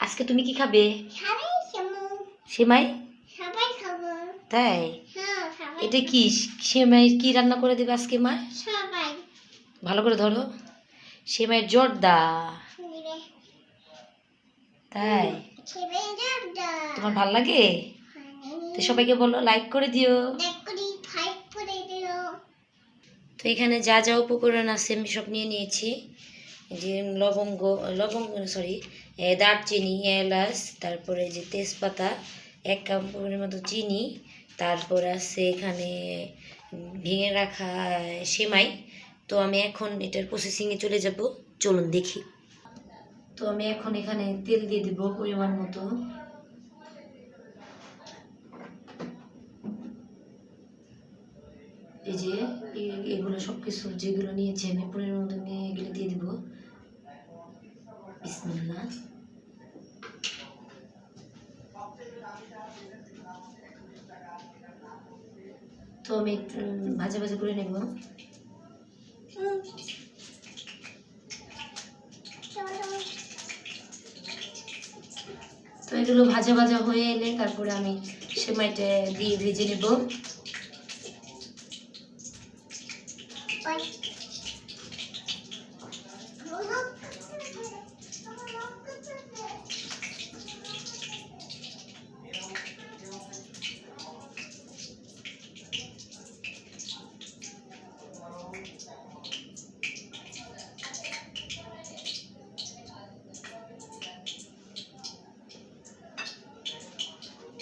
আজকে তুমি কি খাবে? সেমাই। তাই? হ্যাঁ এটা কি? সেমাই কি রান্না করে দেবে আজকে মা? ভালো করে ধরো। সেমাইয়ের জর্দা। তাই? তোমার ভালো লাগে? তো সবাইকে বলো লাইক করে দিও দেখ করি ফাইভ করে দিও তো এখানে যা যা উপকরণ আছে আমি সব নিয়ে নিয়েছি। যে লবঙ্গ লবঙ্গ সরি দারচিনি, এলাচ, তারপরে যে তেজপাতা, এক কাপড়ের মতো চিনি, তারপর আছে এখানে ভেঙে রাখা সেমাই। তো আমি এখন এটার প্রসেসিংয়ে চলে যাব। চলুন দেখি। তো আমি এখন এখানে তেল দিয়ে দেবো পরিমাণ মতো। এই যে এগুলো সব কিছু যেগুলো নিয়েছি আমি পরিমাণ মতো নিয়ে এগুলো দিয়ে দিব। বিসমিল্লাহ। তো আমি একটু ভাজা ভাজা করে নেব। তো এগুলো ভাজা ভাজা হয়ে এলে তারপরে আমি সেমাইটা দিয়ে ভেজে নেব।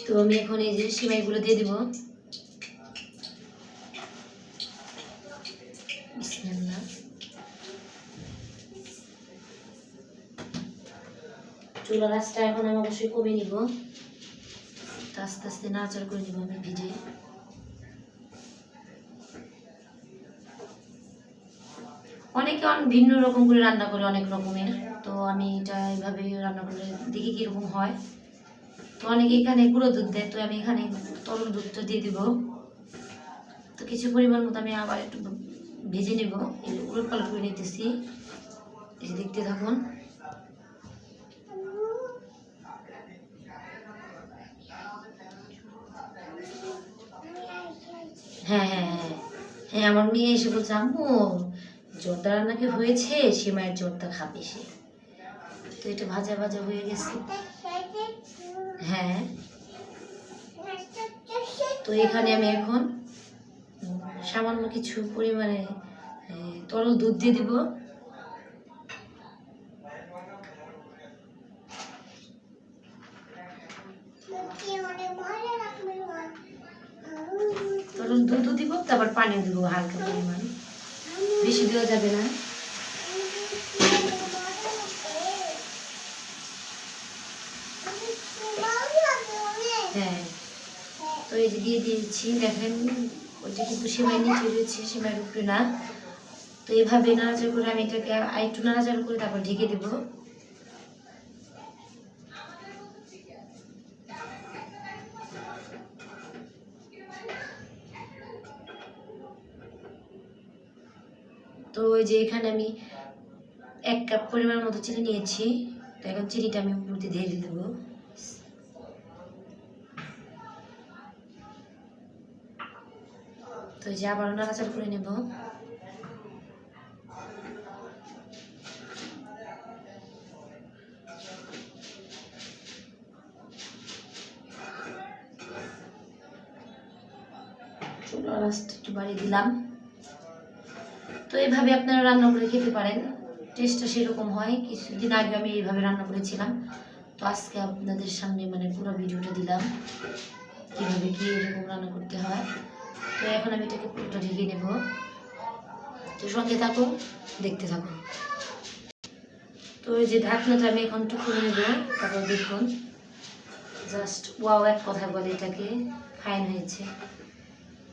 তো আমি এখন এই যে সেমাইগুলো দিয়ে দিব। চুলা রাসটা এখন আমি অবশ্যই কমে নিব। আস্তে আস্তে নাড়াচাড়া করে নিব আমি ভিজে অনেকে ভিন্ন রকম করে রান্না করে অনেক রকমের। তো আমি এটা এইভাবে রান্না করলে দেখি কীরকম হয়। তো অনেকে এখানে গুঁড়ো দুধ দেয়, তো আমি এখানে তরল দুধটা দিয়ে দিব। তো কিছু পরিমাণ মতো আমি আবার একটু ভেজে নেব। উলট পালট করে নিতেছি। দেখতে থাকুন হ্যাঁ হ্যাঁ হ্যাঁ হ্যাঁ আমার মেয়ে এসে বলছে, আম্মু, জর্দা রান্না কি হয়েছে সেমাইয়ের জর্দা খাবে সে। তো এটা ভাজা ভাজা হয়ে গেছে। হ্যাঁ। তো এখানে আমি এখন সামান্য কিছু পরিমাণে তরল দুধ দিয়ে দিব। তরল দুধও দিব, তারপর পানিও দিব হালকা পরিমাণ। বেশি দেওয়া যাবে না। হ্যাঁ তো এই যে দিয়ে দিয়েছি, দেখেন ওইটা কিন্তু সেমাই নিচে রয়েছে, সেমাইয়ের উপরে না। তো এইভাবে নাড়াচাড়া করে আমি এটাকে আর একটু নাড়াচাড়া করে তারপর ঢেকে দেবো। তো ওই যে এখানে আমি এক কাপ পরিমাণ মতো চিনি নিয়েছি। তো এখন চিনিটা আমি উপর দিয়ে দেবো। তো যে আবার নাড়াচাড়া করে নেব। আঁচটা একটু বাড়িয়ে দিলাম। তো এইভাবে আপনারা রান্না করে খেতে পারেন। টেস্টটা সেরকম হয়। কিছুদিন আগে আমি এইভাবে রান্না করেছিলাম। তো আজকে আপনাদের সামনে মানে পুরো ভিডিওটা দিলাম। কীভাবে কি এরকম রান্না করতে হয়। তো এখন আমি এটাকে পুরোটা ঢেকে নেব। তো সঙ্গে থাকুন, দেখতে থাকুন। তো এই যে ঢাকনাটা আমি এখন একটু নেব। তারপর দেখুন। জাস্ট ওয়াও এক কথা বলে এটাকে। ফাইন হয়েছে।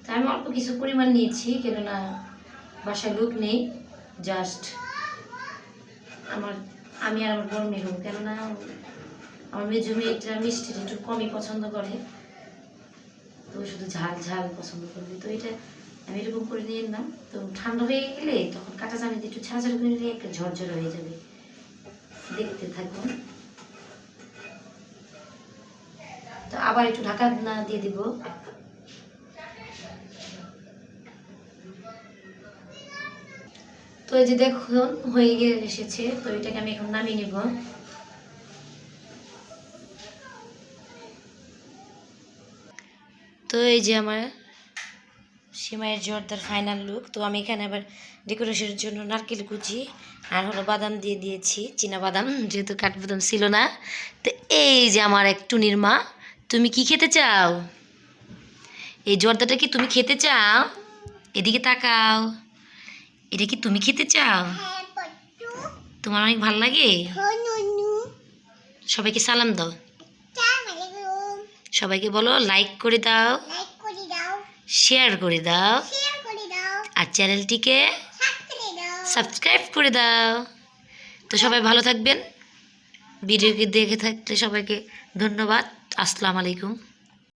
তা আমি অল্প কিছু পরিমাণ নিয়েছি, কেননা বাসায় লোক নেই জাস্ট আমার, আমি আর আমার বড় মেয়ে কেননা আমার মেজু মেয়েটা মিষ্টিটা একটু কমই পছন্দ করে। তো শুধু ঝাল ঝাল পছন্দ করবে। তো এটা আমি এরকম করে নিয়ে নিলাম। তো ঠান্ডা হয়ে গেলে তখন চামচ দিয়ে একটু ছাড়া করে নিলে একটা ঝরঝরে হয়ে যাবে। দেখতে থাকুন। তো আবার একটু ঢাকা না দিয়ে দিব। তো এই যে দেখুন, হয়ে গিয়ে এসেছে। তো এটাকে আমি এখন নামিয়ে নেব। তো এই যে আমার সিমাইয়ের জর্দার ফাইনাল লুক। তো আমি এখানে আবার ডেকোরেশনের জন্য নারকেল কুচি আর হলো বাদাম দিয়ে দিয়েছি, চীনা বাদাম, যেহেতু কাঠবাদাম ছিল না। তো এই যে আমার এক টুনির মা, তুমি কি খেতে চাও? এই জর্দাটা কি তুমি খেতে চাও? এদিকে তাকাও। এটা কি তুমি খেতে চাও? হ্যাঁ তোমার অনেক ভালো লাগে? হনুনু সবাইকে সালাম দাও। সবাইকে বলো লাইক করে দাও। শেয়ার করে দাও। আর চ্যানেলটিকে সাবস্ক্রাইব সাবস্ক্রাইব করে দাও। তো সবাই ভালো থাকবেন। ভিডিওকে দেখে থাকলে সবাইকে ধন্যবাদ। আসসালামু আলাইকুম।